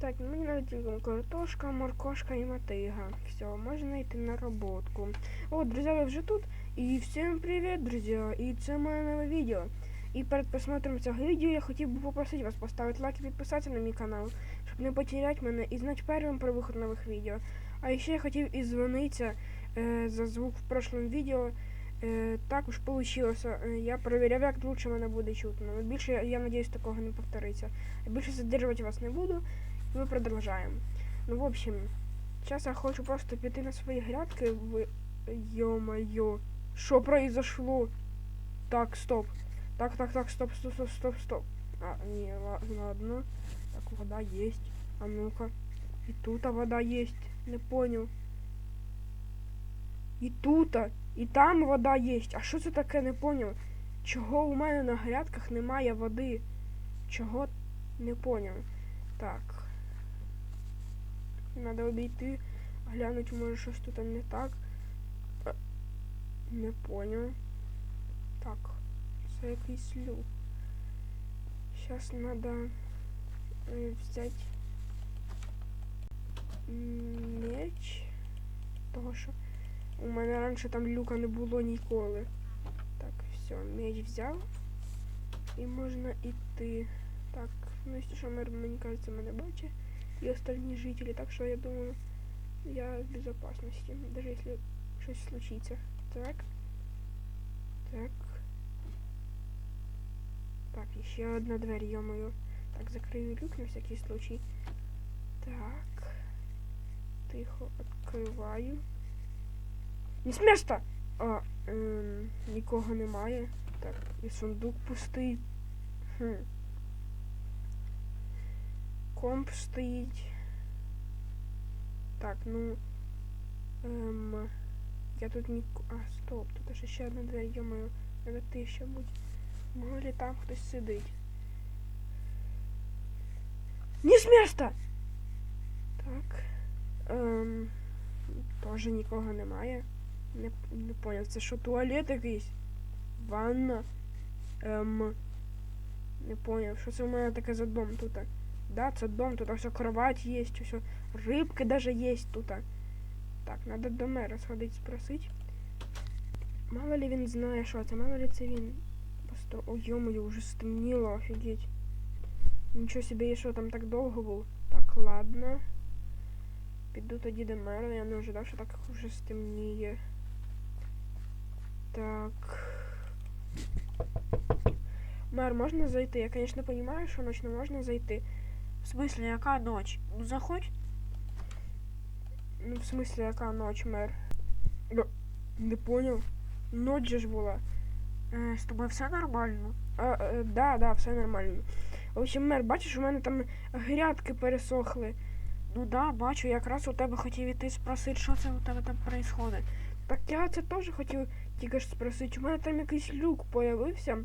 Так, ну мені навіть картошка, моркошка і мотига. Все, можна йти на роботку. О, друзі, ви вже тут. І всім привіт, друзі! І це моє нове відео. І перед просмотром цього відео я хотів би попросити вас поставити лайк і підписатися на мій канал, щоб не потеряти мене і знати першим про виход нових відео. А ще я хотів і дзвонитися е, за звук в прошлому відео. Е, також вийшло. Е, я перевіряв, як лучше мене буде чутно. Більше я надіюсь, такого не повториться. Більше задержувати вас не буду Мы продолжаем. Ну, в общем, сейчас я хочу просто піти на свої грядки. В... Ё-моё. Что произошло? Так, стоп. Так, так, так, стоп, стоп, стоп, стоп, стоп. А, не, ла- ладно. Так, вода есть. А ну-ка. И тут вода есть. Не понял. І тут, і там вода есть. А що це таке, не понял? Чого у мене на грядках немає води? Чого не понял. Так. Надо обійти, глянуть, може щось тут не так. Е, Не понял. Так, це якийсь люк. Сейчас надо е, взяти меч. Того що у мене раніше там люка не було ніколи. Так, все, меч взяв. І можна йти. Так, ну якщо що мені кажется, мене бачить И остальные жители, так что я думаю, я в безопасности, даже если что-то случится. Так. Так. Так, еще одна дверь, ё-моё. Так, закрою люк на всякий случай. Так. Тихо открываю. Не с места! А, ем, нікого немає. Так, і сундук пустий. Хм. Комп стоїть. Так, ну. Ем, я тут ні... А, стоп, тут ще ще одна двері, йомою. Треба ти ще будь. Може там хтось сидить. Не з міста! Так. Ем, теж нікого немає. Не, не поняв, це що туалет якийсь? Ванна? Ем. Не поняв, що це у мене таке за дом тут? Да, це дом, тут все кровать есть, все рыбки даже есть тут. Так, надо до мера сходити спросить. Мало ли він знає, що це, мало ли це він. Просто, ой, йомою, уже стемніло, офігеть. Нічого собі, я що там так довго був. Так, ладно. Піду тоді до мера, я не ожидав, що так уже стемніє. Так. Мэр, можно зайти? Я, конечно, понимаю, что ночь, но можно зайти. В смысле, яка ночь? Ну заходь. Ну, в смысле, яка ночь, мэр? Ну, не понял. Ночь же ж була. Е, з тобою все нормально? А, е, да, да, все нормально. В общем, мер, бачиш, у мене там грядки пересохли. Ну да, бачу, якраз у тебе хотів іти спросити, що це у тебе там происходить. Так я це теж хотів тільки ж спросити. У мене там якийсь люк появився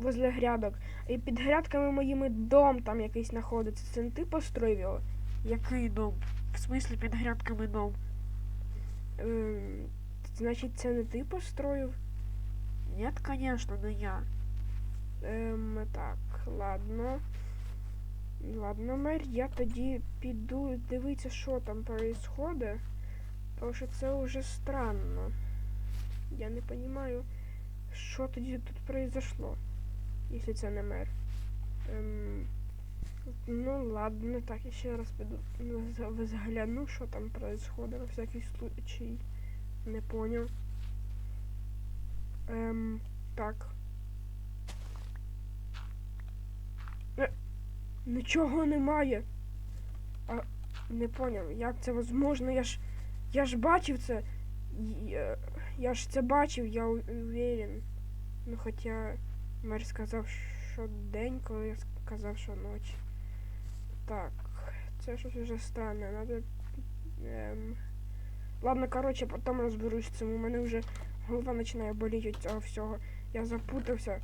возле грядок. І під грядками моїми дом там якийсь знаходиться. Це не ти построїв його? Який дом? В смислі під грядками дом? Ем, значить, це не ти построїв? Нет, конечно, не я. Ем, так, ладно. Ладно, мер, я тоді піду дивитися, що там происходит. Тому що це вже странно. Я не розумію, що тоді тут произошло, якщо це не мер. Ем, ну ладно, так, я ще раз піду з- взгляну, що там происходит на всякий случай. Не понял. Ем, так. Е, Нічого немає. А не поняв, як це возможно? Я ж. Я ж бачив це. Я, я ж це бачив, я уверен. Ну хоча мер сказав, що день, коли я сказав, що ніч. Так, це щось вже странне. Надо. Ем... Ладно, коротше, потім розберусь з цим. У мене вже голова починає боліти від цього всього. Я запутався.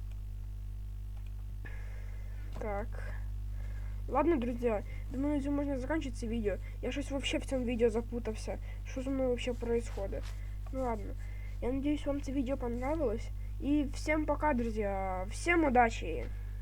Так. Ладно, друзья, думаю, на этом можно заканчивать это видео. Я щось вообще в цьому відео запутався. Що зі мною вообще происходит? Ну ладно. Я надеюсь, вам это видео понравилось. И всем пока, друзья. Всем удачи!